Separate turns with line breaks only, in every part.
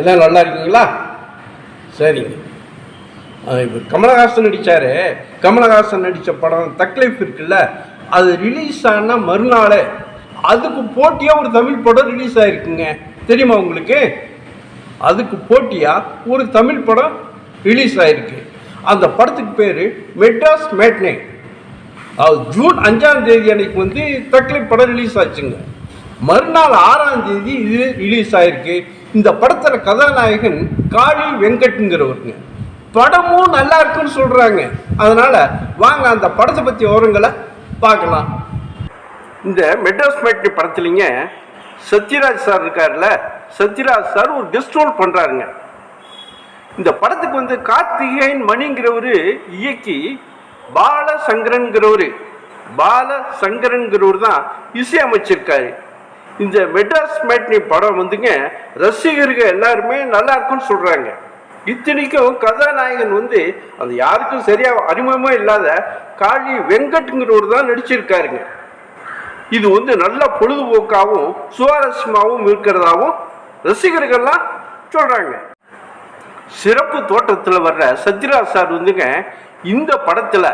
எல்லாம் நல்லா இருக்கீங்களா? சரிங்க இப்போ கமலஹாசன் நடித்தார் கமலஹாசன் நடித்த படம் தக்லைஃப் இருக்குல்ல அது ரிலீஸ் ஆன மறுநாளே. அதுக்கு போட்டியாக ஒரு தமிழ் படம் ரிலீஸ் ஆகிருக்குங்க தெரியுமா உங்களுக்கு? அதுக்கு போட்டியாக ஒரு தமிழ் படம் ரிலீஸ் ஆகிருக்கு அந்த படத்துக்கு பேர் மெட்ராஸ் மேட்னே அது ஜூன் அஞ்சாம் தேதி அன்னைக்கு வந்து தக்லைஃப் படம் ரிலீஸ் ஆச்சுங்க. மறுநாள் ஆறாம் தேதி இது ரிலீஸ் ஆயிருக்கு. இந்த படத்தில் கதாநாயகன் காளி வெங்கட்ங்கிறவருங்க. படமும் நல்லா இருக்குன்னு சொல்கிறாங்க அதனால் வாங்க அந்த படத்தை பற்றி விவரங்களை பார்க்கலாம். இந்த மெட்ராஸ் மேட்னி படத்துலிங்க சத்யராஜ் சார் இருக்கார்ல சத்யராஜ் சார் ஒரு கெஸ்ட் ரோல் பண்ணுறாருங்க இந்த படத்துக்கு வந்து கார்த்திகேயன் மணிங்கிறவர் இயக்கி பாலசங்கரன்கிறவர். பாலசங்கரன்கிறவர் தான் இசையமைச்சிருக்காரு. இந்த மெட்ராஸ் மேட்னி படம் வந்துங்க ரசிகர்கள் எல்லாருமே நல்லா இருக்குன்னு சொல்கிறாங்க இத்தனைக்கும் கதாநாயகன் வந்து அது யாருக்கும் சரியாக அறிமுகமே இல்லாத காளி வெங்கட்ங்கிறவர் தான் நடிச்சிருக்காருங்க. இது வந்து நல்ல பொழுதுபோக்காகவும் சுவாரஸ்யமாகவும் இருக்கிறதாகவும் ரசிகர்கள்லாம் சொல்கிறாங்க சிறப்பு தோட்டத்தில் வர்ற சத்யராஜ் சார் வந்துங்க இந்த படத்தில்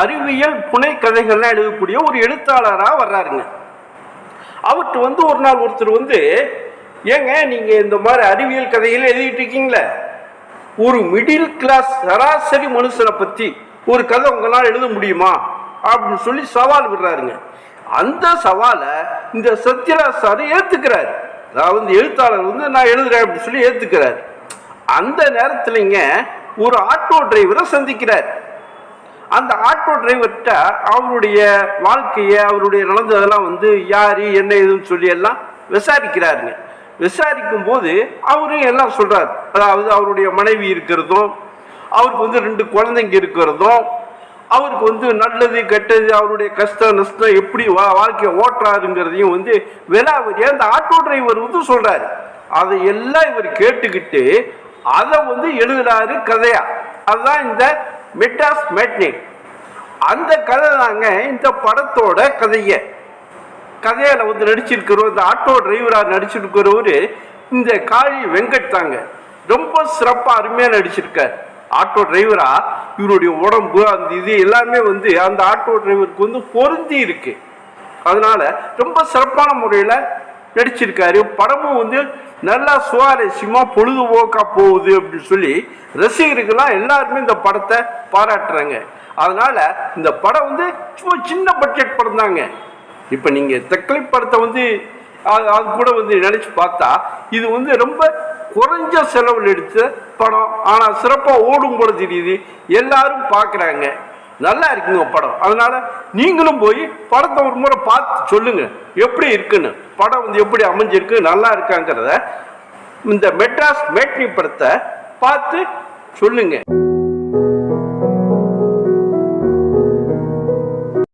அறிவியல் புனை கதைகள்லாம் எழுதக்கூடிய ஒரு எழுத்தாளராக வர்றாருங்க. அவர்கிட்ட வந்து ஒரு நாள் ஒருத்தர் வந்து ஏங்க நீங்கள் இந்த மாதிரி அறிவியல் கதைகள் எழுதிட்டு இருக்கீங்களே? ஒரு மிடில் கிளாஸ் சராசரி மனுஷனை பற்றி ஒரு கதை உங்களால் எழுத முடியுமா? அப்படின்னு சொல்லி சவால் விடுறாருங்க. அந்த சவாலை இந்த சத்யராஜ் சார் ஏற்றுக்கிறாரு அதாவது எழுத்தாளர் வந்து நான் எழுதுறேன் அப்படின்னு சொல்லி ஏற்றுக்கிறார் அந்த நேரத்துலங்க ஒரு ஆட்டோ டிரைவரை சந்திக்கிறார். அந்த ஆட்டோ டிரைவர்கிட்ட அவருடைய வாழ்க்கையை அவருடைய நடந்ததெல்லாம் வந்து யார் என்ன ஏதுன்னு சொல்லி எல்லாம் விசாரிக்கிறாருங்க. விசாரிக்கும் போது அவரும் எல்லாம் சொல்கிறார் அதாவது அவருடைய மனைவி இருக்கிறதும் அவருக்கு வந்து ரெண்டு குழந்தைங்க இருக்கிறதும் அவருக்கு வந்து நல்லது கெட்டது அவருடைய கஷ்டம் நஷ்டம் எப்படி வா வாழ்க்கையை ஓட்டுறாருங்கிறதையும் வந்து விலாவரியாக அந்த ஆட்டோ டிரைவர் வந்து சொல்கிறாரு அதை எல்லாம் இவர் கேட்டுக்கிட்டு அதை வந்து எழுதுறாரு கதையா. அதுதான் இந்த மிட்டாஸ் மேட்னி அந்த கதை தாங்க இந்த படத்தோட கதையை. கதையில வந்து நடிச்சிருக்கிறவர் இந்த ஆட்டோ டிரைவராக நடிச்சிருக்கிறவர் இந்த காளி வெங்கட் தாங்க. ரொம்ப சிறப்பாக அருமையாக நடிச்சிருக்கார். ஆட்டோ டிரைவரா இவருடைய உடம்பு அந்த இது எல்லாமே வந்து அந்த ஆட்டோ டிரைவருக்கு வந்து பொருந்தி இருக்கு. அதனால ரொம்ப சிறப்பான முறையில் நடிச்சிருக்காரு. படமும் வந்து நல்லா சுவாரஸ்யமா பொழுதுபோக்கா போகுது அப்படின்னு சொல்லி ரசிகர்கள்லாம் எல்லாருமே இந்த படத்தை பாராட்டுறாங்க. அதனால இந்த படம் வந்து சும்மா சின்ன பட்ஜெட் படம் தாங்க. இப்போ நீங்கள் தக்லை படத்தை வந்து அது அது கூட வந்து நினச்சி பார்த்தா இது வந்து ரொம்ப குறைஞ்ச செலவில் எடுத்த படம். ஆனால் சிறப்பாக ஓடும் போல தெரியுது. எல்லாரும் பார்க்குறாங்க. நல்லா இருக்குங்க படம். அதனால நீங்களும் போய் படத்தை ஒரு முறை பார்த்து சொல்லுங்க. எப்படி இருக்குன்னு. படம் வந்து எப்படி அமைஞ்சிருக்கு நல்லா இருக்காங்கிறத இந்த மெட்ராஸ் மேட்னி படத்தை பார்த்து சொல்லுங்க.